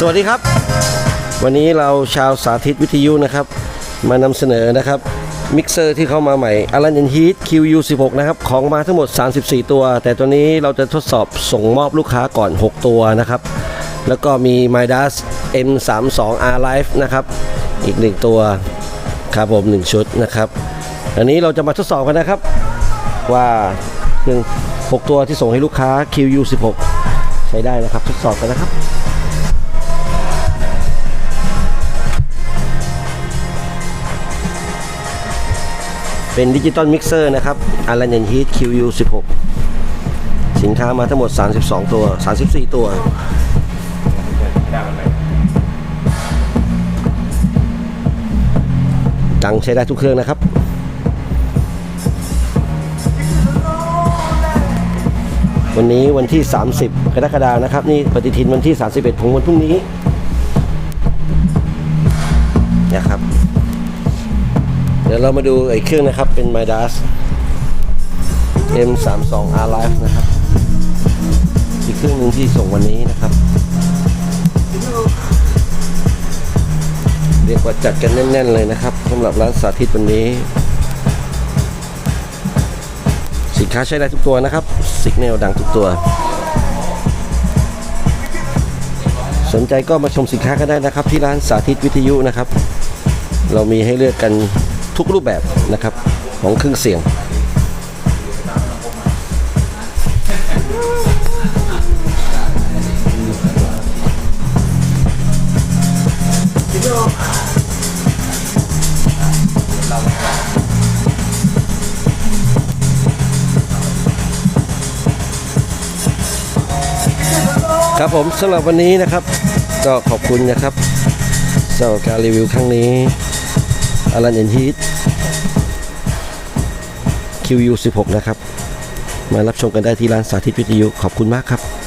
สวัสดีครับ วันนี้เราชาวสาธิตวิทยุนะครับ มานำเสนอนะครับมิกเซอร์ที่เข้ามาใหม่อลัน n นฮีท QU16 นะครับ ของมาทั้งหมด 34 ตัว แต่ตัวนี้เราจะทดสอบส่งมอบลูกค้าก่อน 6 ตัวนะครับ แล้วก็มี Midas M32R Live นะครับ อีก 1 ตัวครับผม 1 ชุดนะครับอันนี้เราจะมาทดสอบกันนะครับ ว่าเครื่อง6ตัวที่ส่งให้ลูกค้า QU16 ใช้ได้นะครับ ทดสอบกันนะครับ เป็นดิจิตอลมิกเซอร์นะครับอารันยันฮีท QU16 สินค้ามาทั้งหมด 32 ตัว 34 ตัวดังใช้ได้ทุกเครื่องนะครับวันนี้วันที่ 30 กรกฎาคมนะครับ นี่ปฏิทินวันที่ 31 ของวันพรุ่งนี้ ดี๋ยวเรามาดูไอ้เครื่องนะครับ เป็น Midas M32R Live นะครับ อีกเครื่องหนึ่งที่ส่งวันนี้นะครับ เรียกว่าจัดกันแน่น ๆ เลยนะครับสำหรับร้านสาธิตวันนี้ สินค้าใช้ได้ทุกตัวนะครับสิกเนลดังทุกตัว สนใจก็มาชมสินค้ากันได้นะครับ ที่ร้านสาธิตวิทยุนะครับ เรามีให้เลือกกัน ทุกรูปแบบนะครับของเครื่องเสียง ครับผมสำหรับวันนี้นะครับ ก็ขอบคุณนะครับสำหรับการรีวิวครั้งนี้ อลันเอ็นฮีท QU16 นะครับ มารับชมกันได้ที่ร้านสาธิตวิทยุ ขอบคุณมากครับ